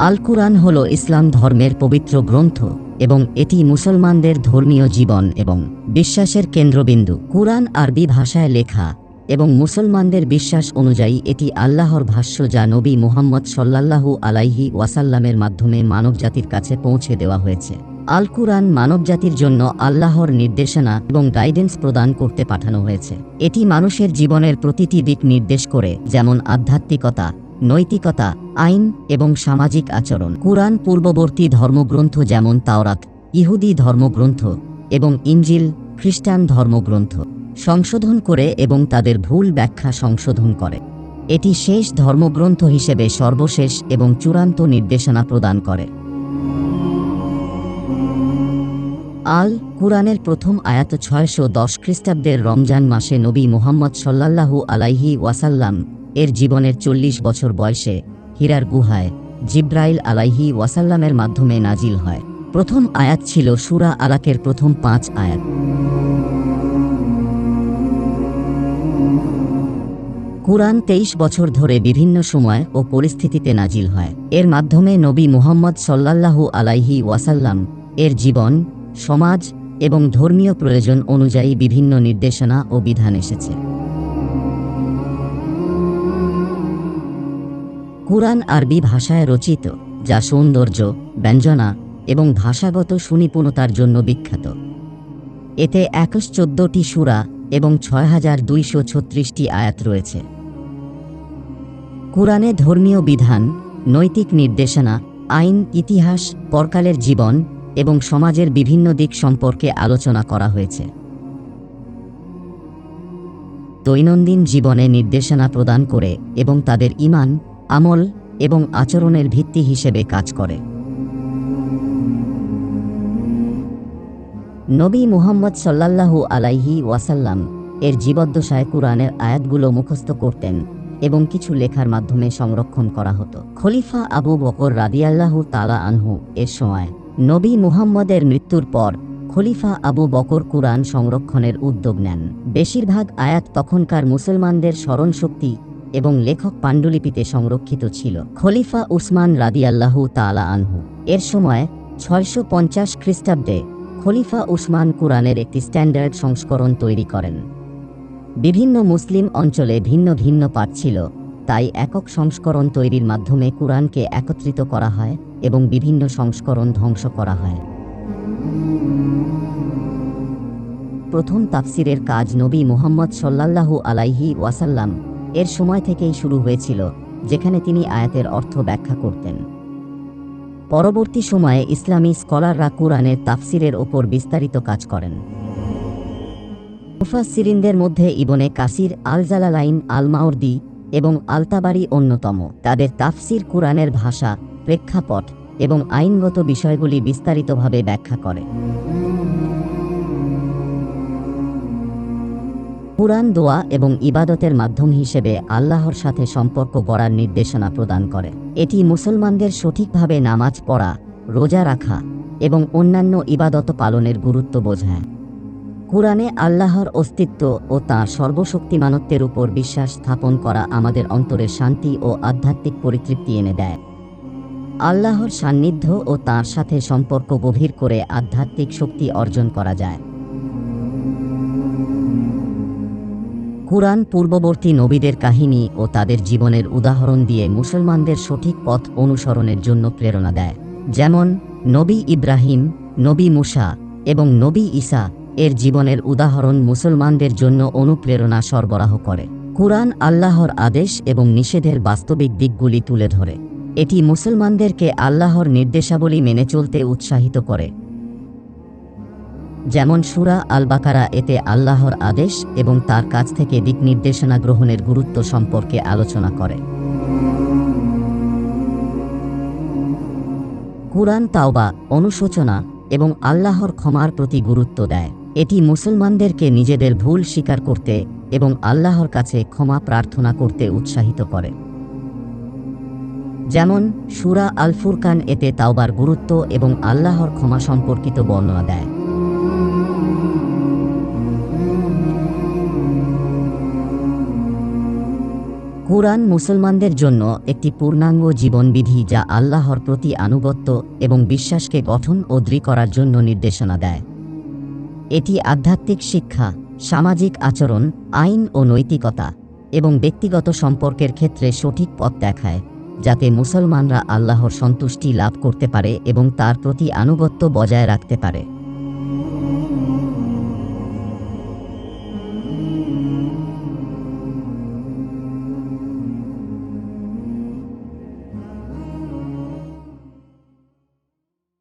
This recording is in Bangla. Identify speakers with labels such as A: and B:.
A: আল কুরআন হল ইসলাম ধর্মের পবিত্র গ্রন্থ এবং এটি মুসলমানদের ধর্মীয় জীবন এবং বিশ্বাসের কেন্দ্রবিন্দু। কুরআন আরবি ভাষায় লেখা এবং মুসলমানদের বিশ্বাস অনুযায়ী এটি আল্লাহর ভাষ্য যা নবী মুহাম্মদ সল্লাল্লাহু আলাইহি ওয়াসাল্লামের মাধ্যমে মানবজাতির কাছে পৌঁছে দেওয়া হয়েছে। আল কুরআন মানবজাতির জন্য আল্লাহর নির্দেশনা এবং গাইডেন্স প্রদান করতে পাঠানো হয়েছে। এটি মানুষের জীবনের প্রতিটি দিক নির্দেশ করে, যেমন আধ্যাত্মিকতা নৈতিকতা, আইন এবং সামাজিক আচরণ। কুরআন পূর্ববর্তী ধর্মগ্রন্থ যেমন তাওরাত, ইহুদি ধর্মগ্রন্থ এবং ইঞ্জিল খ্রিস্টান ধর্মগ্রন্থ সংশোধন করে এবং তাদের ভুল ব্যাখ্যা সংশোধন করে। এটি শেষ ধর্মগ্রন্থ হিসেবে সর্বশেষ এবং চূড়ান্ত নির্দেশনা প্রদান করে। আল কুরআনের প্রথম আয়াত ছয়শো দশ খ্রিস্টাব্দের রমজান মাসে নবী মুহাম্মদ সল্লাল্লাহু আলাইহি ওয়াসাল্লাম এর জীবনের চল্লিশ বছর বয়সে হীরার গুহায় জিব্রাইল আলাইহি ওয়াসাল্লামের মাধ্যমে নাজিল হয়। প্রথম আয়াত ছিল সুরা আলাকের প্রথম পাঁচ আয়াত। কুরআন তেইশ বছর ধরে বিভিন্ন সময় ও পরিস্থিতিতে নাজিল হয়। এর মাধ্যমে নবী মুহাম্মদ সল্লাল্লাহু আলাইহি ওয়াসাল্লাম এর জীবন, সমাজ এবং ধর্মীয় প্রয়োজন অনুযায়ী বিভিন্ন নির্দেশনা ও বিধান এসেছে। কুরআন আরবি ভাষায় রচিত, যা সৌন্দর্য, ব্যঞ্জনা এবং ভাষাগত সুনিপুণতার জন্য বিখ্যাত। এতে একশ চোদ্দটি সুরা এবং ছয় হাজার দুইশো ছত্রিশটি আয়াত রয়েছে। কুরআনে ধর্মীয় বিধান, নৈতিক নির্দেশনা, আইন, ইতিহাস, পরকালের জীবন এবং সমাজের বিভিন্ন দিক সম্পর্কে আলোচনা করা হয়েছে। দৈনন্দিন জীবনে নির্দেশনা প্রদান করে এবং তাদের ইমান আমল এবং আচরণের ভিত্তি হিসেবে কাজ করে। নবী মুহাম্মদ সাল্লাল্লাহু আলাইহি ওয়াসাল্লাম এর জীবদ্দশায় কুরআনের আয়াতগুলো মুখস্থ করতেন এবং কিছু লেখার মাধ্যমে সংরক্ষণ করা হতো। খলিফা আবু বকর রাদিয়াল্লাহু তালা আনহু এর সময় নবী মুহাম্মদের মৃত্যুর পর খলিফা আবু বকর কুরআন সংরক্ষণের উদ্যোগ নেন। বেশিরভাগ আয়াত তখনকার মুসলমানদের স্মরণশক্তি এবং লেখক পাণ্ডুলিপিতে সংরক্ষিত ছিল। খলিফা উসমান রাদিয়াল্লাহু তালা আনহু। এর সময় ছয়শো পঞ্চাশ খ্রিস্টাব্দে খলিফা উসমান কুরআনের একটি স্ট্যান্ডার্ড সংস্করণ তৈরি করেন। বিভিন্ন মুসলিম অঞ্চলে ভিন্ন ভিন্ন পাঠ ছিল, তাই একক সংস্করণ তৈরির মাধ্যমে কুরআনকে একত্রিত করা হয় এবং বিভিন্ন সংস্করণ ধ্বংস করা হয়। প্রথম তাফসিরের কাজ নবী মুহাম্মদ সাল্লাল্লাহু আলাইহি ওয়াসাল্লাম এর সময় থেকেই শুরু হয়েছিল, যেখানে তিনি আয়াতের অর্থ ব্যাখ্যা করতেন। পরবর্তী সময়ে ইসলামী স্কলাররা কুরআনের তাফসিরের ওপর বিস্তারিত কাজ করেন। মুফাসসিরিনদের মধ্যে ইবনে কাসির আল জালালাইন আল মাওরদি এবং আলতাবারি অন্যতম। তাদের তাফসির কুরআনের ভাষা, প্রেক্ষাপট এবং আইনগত বিষয়গুলি বিস্তারিতভাবে ব্যাখ্যা করে। কুরআন, দোয়া এবং ইবাদতের মাধ্যম হিসেবে আল্লাহর সাথে সম্পর্ক গড়ার নির্দেশনা প্রদান করে। এটি মুসলমানদের সঠিকভাবে নামাজ পড়া, রোজা রাখা এবং অন্যান্য ইবাদত পালনের গুরুত্ব বোঝায়। কুরআনে আল্লাহর অস্তিত্ব ও তাঁর সর্বশক্তিমানত্বের উপর বিশ্বাস স্থাপন করা আমাদের অন্তরে শান্তি ও আধ্যাত্মিক পরিতৃপ্তি এনে দেয়। আল্লাহর সান্নিধ্য ও তাঁর সাথে সম্পর্ক গভীর করে আধ্যাত্মিক শক্তি অর্জন করা যায়। কুরআন পূর্ববর্তী নবীদের কাহিনী ও তাদের জীবনের উদাহরণ দিয়ে মুসলমানদের সঠিক পথ অনুসরণের জন্য প্রেরণা দেয়। যেমন, নবী ইব্রাহিম, নবী মুসা এবং নবী ঈসা এর জীবনের উদাহরণ মুসলমানদের জন্য অনুপ্রেরণা সরবরাহ করে। কুরআন আল্লাহর আদেশ এবং নিষেধের বাস্তবিক দিকগুলি তুলে ধরে। এটি মুসলমানদেরকে আল্লাহর নির্দেশাবলী মেনে চলতে উৎসাহিত করে। যেমন সুরা আল বাকারা এতে আল্লাহর আদেশ এবং তার কাছ থেকে দিক নির্দেশনা গ্রহণের গুরুত্ব সম্পর্কে আলোচনা করে। কুরআন তাওবা, অনুশোচনা এবং আল্লাহর ক্ষমার প্রতি গুরুত্ব দেয়। এটি মুসলমানদেরকে নিজেদের ভুল স্বীকার করতে এবং আল্লাহর কাছে ক্ষমা প্রার্থনা করতে উৎসাহিত করে। যেমন, সুরা আল ফুরকান এতে তাওবার গুরুত্ব এবং আল্লাহর ক্ষমা সম্পর্কিত বর্ণনা দেয়। কুরআন মুসলমানদের জন্য একটি পূর্ণাঙ্গ জীবনবিধি যা আল্লাহর প্রতি আনুগত্য এবং বিশ্বাসকে গঠন ও দৃঢ় করার জন্য নির্দেশনা দেয়। এটি আধ্যাত্মিক শিক্ষা, সামাজিক আচরণ, আইন ও নৈতিকতা এবং ব্যক্তিগত সম্পর্কের ক্ষেত্রে সঠিক পথ দেখায়, যাতে মুসলমানরা আল্লাহর সন্তুষ্টি লাভ করতে পারে এবং তার প্রতি আনুগত্য বজায় রাখতে পারে।